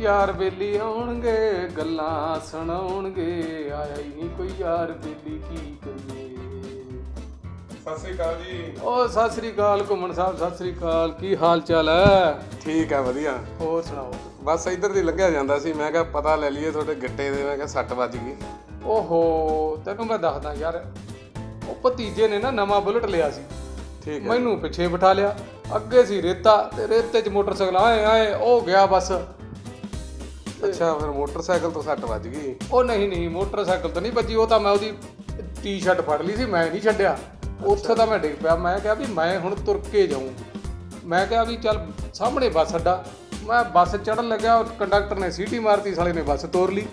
ਯਾਰ ਬੇਲੀ ਆਉਣਗੇ ਗੱਲਾਂ ਸੁਣਾਉਣਗੇ। ਆਇਆ ਹੀ ਨਹੀਂ ਕੋਈ ਯਾਰ ਬੇਲੀ ਕੀ ਕਰੀਏ? ਸਤਿ ਸ੍ਰੀ ਅਕਾਲ ਜੀ। ਓ ਸਤਿ ਸ੍ਰੀ ਅਕਾਲ ਘੁੰਮਣ ਸਾਹਿਬ ਸਤਿ ਸ੍ਰੀ ਅਕਾਲ। ਕੀ ਹਾਲ ਚਾਲ ਹੈ ਠੀਕ ਆ ਵਧੀਆ। ਹੋਰ ਸੁਣਾਓ? ਬਸ ਇੱਧਰ ਦੀ ਲੰਘਿਆ ਜਾਂਦਾ ਸੀ। ਮੈਂ ਕਿਹਾ ਪਤਾ ਲੈ ਲਈਏ ਤੁਹਾਡੇ ਗਿੱਟੇ ਦੇ ਮੈਂ ਕਿਹਾ ਸੱਟ ਵੱਜ ਗਈ। ਓਹੋ ਤੈਨੂੰ ਮੈਂ ਦੱਸਦਾ ਯਾਰ ਉਹ ਭਤੀਜੇ ਨੇ ਨਾ ਨਵਾਂ ਬੁਲਟ ਲਿਆ ਸੀ। ਠੀਕ ਹੈ ਮੈਨੂੰ ਪਿੱਛੇ ਬਿਠਾ ਲਿਆ। ਅੱਗੇ ਸੀ ਰੇਤਾ ਤੇ ਰੇਤੇ 'ਚ ਮੋਟਰਸਾਈਕਲ ਆਏ ਆਏ ਉਹ ਗਿਆ ਬਸ। ਅੱਛਾ ਫਿਰ ਮੋਟਰਸਾਈਕਲ ਤੋਂ ਸੱਟ ਵੱਜ ਗਈ। ਉਹ ਨਹੀਂ ਨਹੀਂ ਮੋਟਰਸਾਈਕਲ ਤਾਂ ਨਹੀਂ ਵੱਜੀ ਉਹ ਤਾਂ ਮੈਂ ਉਹਦੀ ਟੀ-ਸ਼ਰਟ ਫੜ ਲਈ ਸੀ ਮੈਂ ਨਹੀਂ ਛੱਡਿਆ। ਉੱਥੇ ਤਾਂ ਮੈਂ ਡਿੱਗ ਪਿਆ ਮੈਂ ਕਿਹਾ ਵੀ ਮੈਂ ਹੁਣ ਤੁਰ ਕੇ ਜਾਊਂ। ਮੈਂ ਕਿਹਾ ਵੀ ਚੱਲ ਸਾਹਮਣੇ ਬੱਸ ਅੱਡਾ। ਮੈਂ ਬੱਸ ਚੜਨ ਲੱਗਿਆ ਉਹ ਕੰਡਕਟਰ ਨੇ ਸੀਟੀ ਮਾਰਤੀ ਸਾਲੇ ਨੇ ਬੱਸ ਤੋਰ ਲਈ।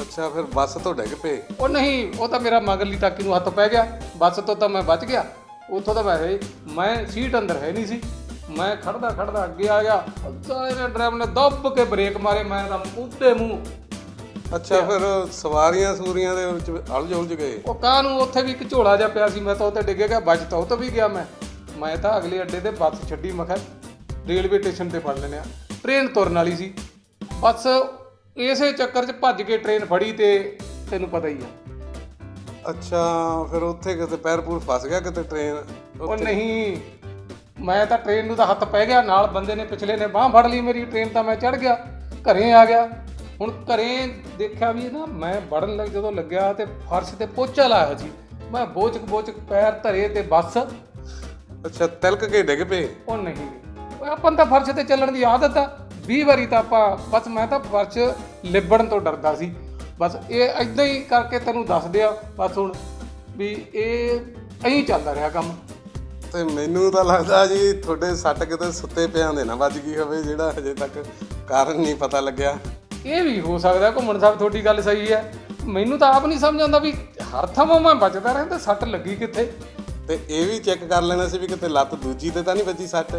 ਅੱਛਾ ਫਿਰ ਬੱਸ ਤੋਂ ਡਿੱਗ ਪਏ? ਉਹ ਨਹੀਂ ਉਹ ਤਾਂ ਮੇਰਾ ਮਗਰਲੀ ਟਾਕੀ ਨੂੰ ਹੱਥ ਪੈ ਗਿਆ। ਬੱਸ ਤੋਂ ਤਾਂ ਮੈਂ ਬਚ ਗਿਆ। ਉੱਥੋਂ ਤਾਂ ਮੈਂ ਮੈਂ ਸੀਟ ਅੰਦਰ ਹੈ ਨਹੀਂ ਸੀ। ਮੈਂ ਖੜਦਾ ਖੜਦਾ ਅੱਗੇ ਆ ਗਿਆ। ਸਾਲੇ ਨੇ ਡਰਾਈਵਰ ਨੇ ਦੱਬ ਕੇ ਬ੍ਰੇਕ ਮਾਰੇ ਮੈਂ ਤਾਂ ਉੱਤੇ ਮੂੰਹ। ਅੱਛਾ ਫਿਰ ਸਵਾਰੀਆਂ ਸੂਰੀਆਂ ਦੇ ਵਿੱਚ ਅਲਝ ਉਲਝ ਗਏ। ਉਹ ਕਾਂ ਨੂੰ ਉੱਥੇ ਵੀ ਇੱਕ ਝੋਲਾ ਜਿਹਾ ਪਿਆ ਸੀ ਮੈਂ ਤਾਂ ਉੱਤੇ ਡਿੱਗ ਗਿਆ ਬਚ ਤਾਂ ਉਹ ਤੋਂ ਵੀ ਗਿਆ ਮੈਂ। ਮੈਂ ਤਾਂ ਅਗਲੇ ਅੱਡੇ ਤੇ ਬੱਸ ਛੱਡੀ ਮੈਂ ਕਿਹਾ ਰੇਲਵੇ ਸਟੇਸ਼ਨ ਤੇ ਫੜ ਲੈਣਿਆ ਟ੍ਰੇਨ ਤੁਰਨ ਵਾਲੀ ਸੀ। ਬਸ ਇਸੇ ਚੱਕਰ 'ਚ ਭੱਜ ਕੇ ਟ੍ਰੇਨ ਫੜੀ ਤੇ ਤੈਨੂੰ ਪਤਾ ਹੀ ਆ। ਅੱਛਾ ਫਿਰ ਉੱਥੇ ਕਿਤੇ ਪੈਰ ਪੂਰ ਫਸ ਗਿਆ ਕਿਤੇ ਟ੍ਰੇਨ? ਉਹ ਨਹੀਂ। ਮੈਂ ਤਾਂ ਟ੍ਰੇਨ ਨੂੰ ਤਾਂ ਹੱਥ ਪੈ ਗਿਆ ਨਾਲ ਬੰਦੇ ਨੇ ਪਿਛਲੇ ਨੇ ਬਾਹ ਫੜ ਲਈ ਮੇਰੀ ਟ੍ਰੇਨ ਤਾਂ ਮੈਂ ਚੜ ਗਿਆ ਘਰੇ ਆ ਗਿਆ। ਹੁਣ ਘਰੇ ਦੇਖਿਆ ਵੀ ਨਾ ਮੈਂ ਵੜਨ ਲੱਗ ਜਦੋਂ ਲੱਗਿਆ ਤੇ ਫਰਸ਼ ਤੇ ਪੋਚਾ ਲਾਇਆ ਸੀ। ਮੈਂ ਬੋਚਕ ਬੋਚਕ ਪੈਰ ਧਰੇ ਤੇ ਬੱਸ। ਅੱਛਾ ਤਿਲਕ ਕੇ ਡਿੱਗ ਪਏ? ਉਹ ਨਹੀਂ। ਓਏ ਆਪਾਂ ਤਾਂ ਫਰਸ਼ ਤੇ ਚੱਲਣ ਦੀ ਆਦਤ ਆ। 20 ਵਾਰੀ ਤਾਂ ਆਪਾਂ ਬਸ ਮੈਂ ਤਾਂ ਫਰਸ਼ ਲਿਬੜਨ ਤੋਂ ਡਰਦਾ ਸੀ। ਬਸ ਇਹ ਐਦਾਂ ਹੀ ਕਰਕੇ ਤੈਨੂੰ ਦੱਸ ਦਿਆ ਬਸ ਹੁਣ ਵੀ ਇਹ ਐਂ ਚੱਲਦਾ ਰਿਹਾ ਕੰਮ। ਤੇ ਮੈਨੂੰ ਤਾਂ ਲੱਗਦਾ ਜੀ ਤੁਹਾਡੇ ਸੱਟ ਕਿਤੇ ਸੁੱਤੇ ਪਿਆਂ ਦੇ ਨਾ ਵੱਜ ਗਈ ਹੋਵੇ ਜਿਹੜਾ ਹਜੇ ਤੱਕ ਕਾਰਨ ਨਹੀਂ ਪਤਾ ਲੱਗਿਆ। ਇਹ ਵੀ ਹੋ ਸਕਦਾ ਘੁੰਮਣ ਸਾਹਿਬ ਤੁਹਾਡੀ ਗੱਲ ਸਹੀ ਹੈ। ਮੈਨੂੰ ਤਾਂ ਆਪ ਨਹੀਂ ਸਮਝ ਆਉਂਦਾ ਵੀ ਹਰ ਥਾਂ ਮੈਂ ਬਚਦਾ ਰਹਿੰਦਾ ਸੱਟ ਲੱਗੀ ਕਿੱਥੇ? ਤੇ ਇਹ ਵੀ ਚੈੱਕ ਕਰ ਲੈਣਾ ਸੀ ਵੀ ਕਿਤੇ ਲੱਤ ਦੂਜੀ ਤੇ ਤਾਂ ਨਹੀਂ ਵੱਜੀ ਸੱਟ?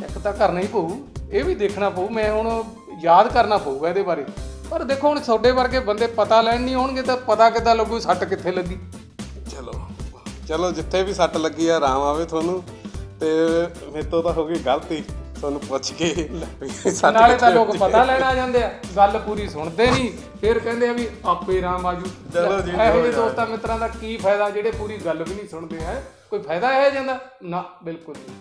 ਚੈੱਕ ਤਾਂ ਕਰਨਾ ਹੀ ਪਊ ਇਹ ਵੀ ਦੇਖਣਾ ਪਊ ਮੈਂ ਹੁਣ ਯਾਦ ਕਰਨਾ ਪਊਗਾ ਇਹਦੇ ਬਾਰੇ। ਪਰ ਦੇਖੋ ਹੁਣ ਤੁਹਾਡੇ ਵਰਗੇ ਬੰਦੇ ਪਤਾ ਲੈਣ ਨਹੀਂ ਹੋਣਗੇ ਤਾਂ ਪਤਾ ਕਿੱਦਾਂ ਲੱਗੂ ਸੱਟ ਕਿੱਥੇ ਲੱਗੀ? ਚਲੋ। ਚਲੋ ਜਿੱਥੇ ਵੀ ਸੱਟ ਲੱਗੀ ਆ ਆਰਾਮ ਆਵੇ ਤੁਹਾਨੂੰ। ਤੇ ਮੇਰੇ ਤੋਂ ਤਾਂ ਹੋ ਗਈ ਗਲਤੀ। ਤੁਹਾਨੂੰ ਪੁੱਛ ਕੇ ਸੱਟ ਨਾਲੇ ਤਾਂ ਲੋਕ। ਪਤਾ ਲੈਣ ਆ ਜਾਂਦੇ ਆ ਗੱਲ ਪੂਰੀ ਸੁਣਦੇ ਨਹੀਂ ਫਿਰ ਕਹਿੰਦੇ ਆ ਵੀ ਆਪੇ ਰਾਮ ਆਜੂ। ਚਲੋ ਜੀ, ਇਹੋ ਜਿਹੇ। ਦੋਸਤਾਂ ਮਿੱਤਰਾਂ ਦਾ ਕੀ ਫਾਇਦਾ ਜਿਹੜੇ ਪੂਰੀ ਗੱਲ ਵੀ ਨਹੀਂ ਸੁਣਦੇ ਹੈ? ਕੋਈ ਫਾਇਦਾ ਹੈ ਜਾਂਦਾ ਨਾ ਬਿਲਕੁਲ ਨਹੀਂ।